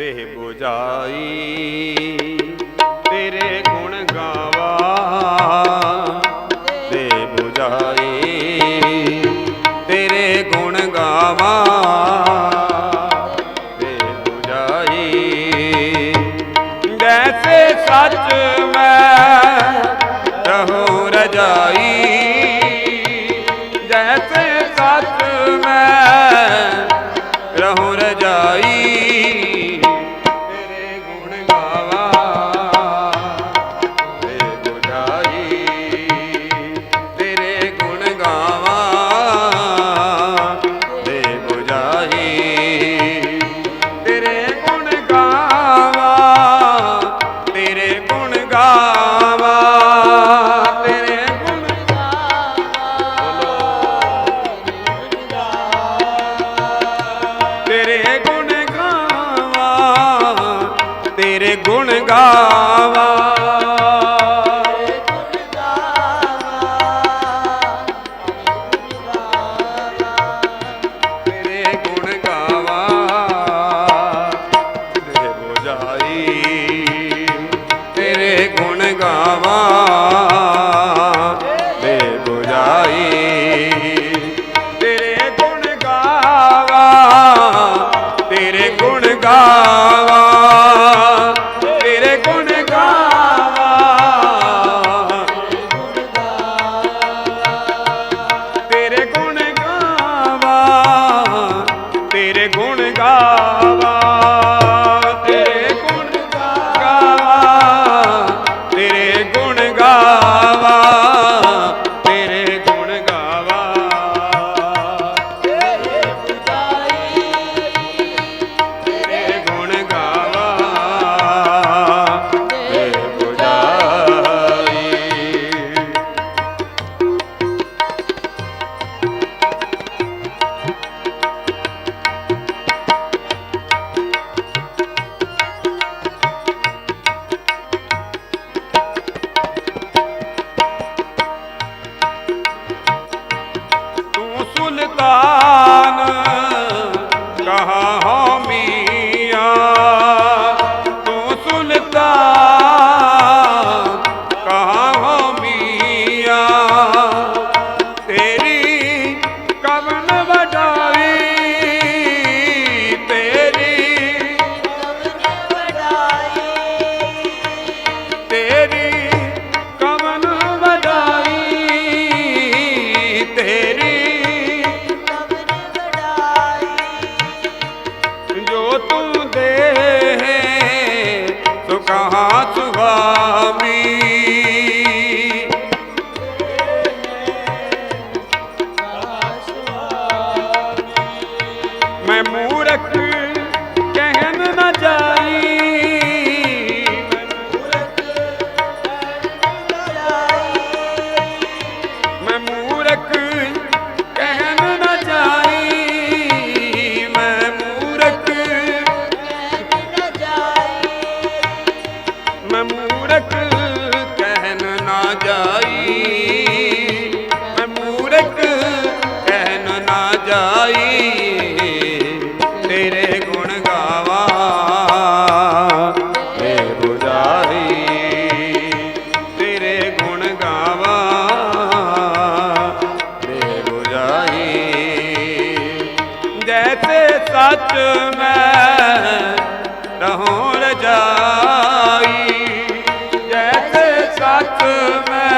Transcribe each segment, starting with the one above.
ਦੇਹ 부ਝਾਈ ਤੇਰੇ ਗੁਣ ਗਾਵਾ। ਗੁਣ ਗਾਵਾ। ਤੇਰੇ ਗੁਣ ਗਾਵਾ। ਸੁਲਤਾਨ ਕਹਾ ਹੋ ਵਿੱਚ ਮੈਂ ਰਹੂੰ ਰਜਾਈ ਜੈ ਤੇ ਮੈਂ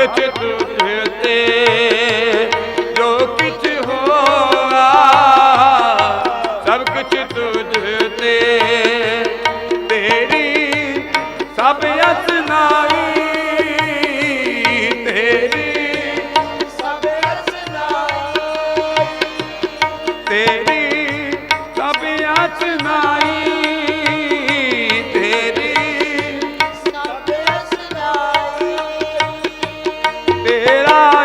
que tiene. será.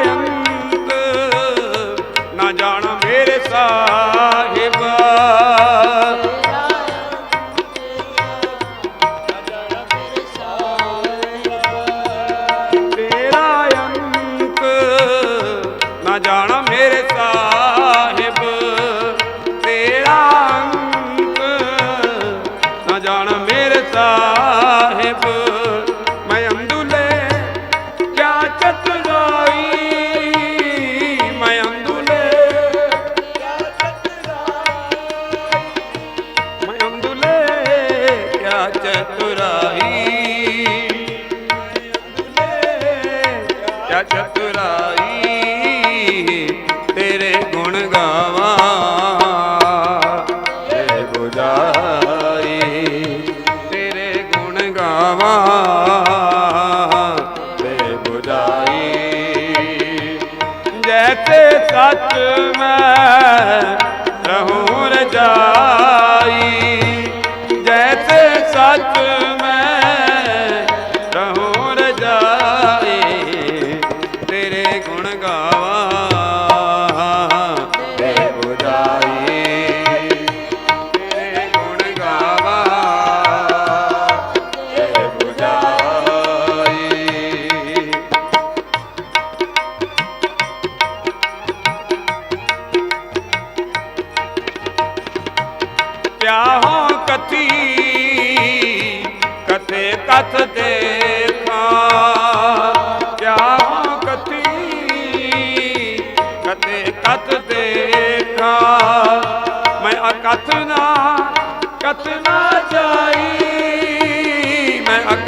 ਜੈਸੇ ਸੱਚ ਮੈਂ ਰਹੂਰ ਜਾਈ ਜੈਸੇ ਸੱਚ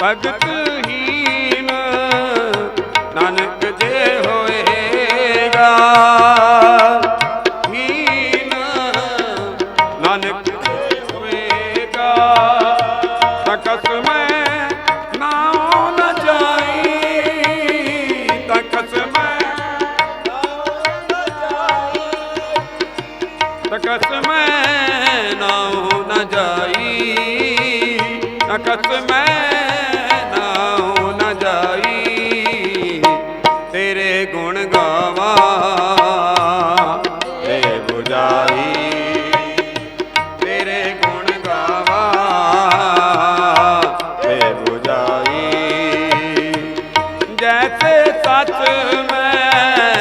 ਭਗਤ ਸਕਤ ਮੈਂ ਨਾਉ ਨ ਜਾਈ। ਤੇਰੇ ਗੁਣ ਗਾਵਾ ਤੇ 부ਜਾਈ ਤੇਰੇ ਗੁਣ ਗਾਵਾ ਤੇ 부ਜਾਈ ਜੈਸੇ ਸੱਚ ਮੈਂ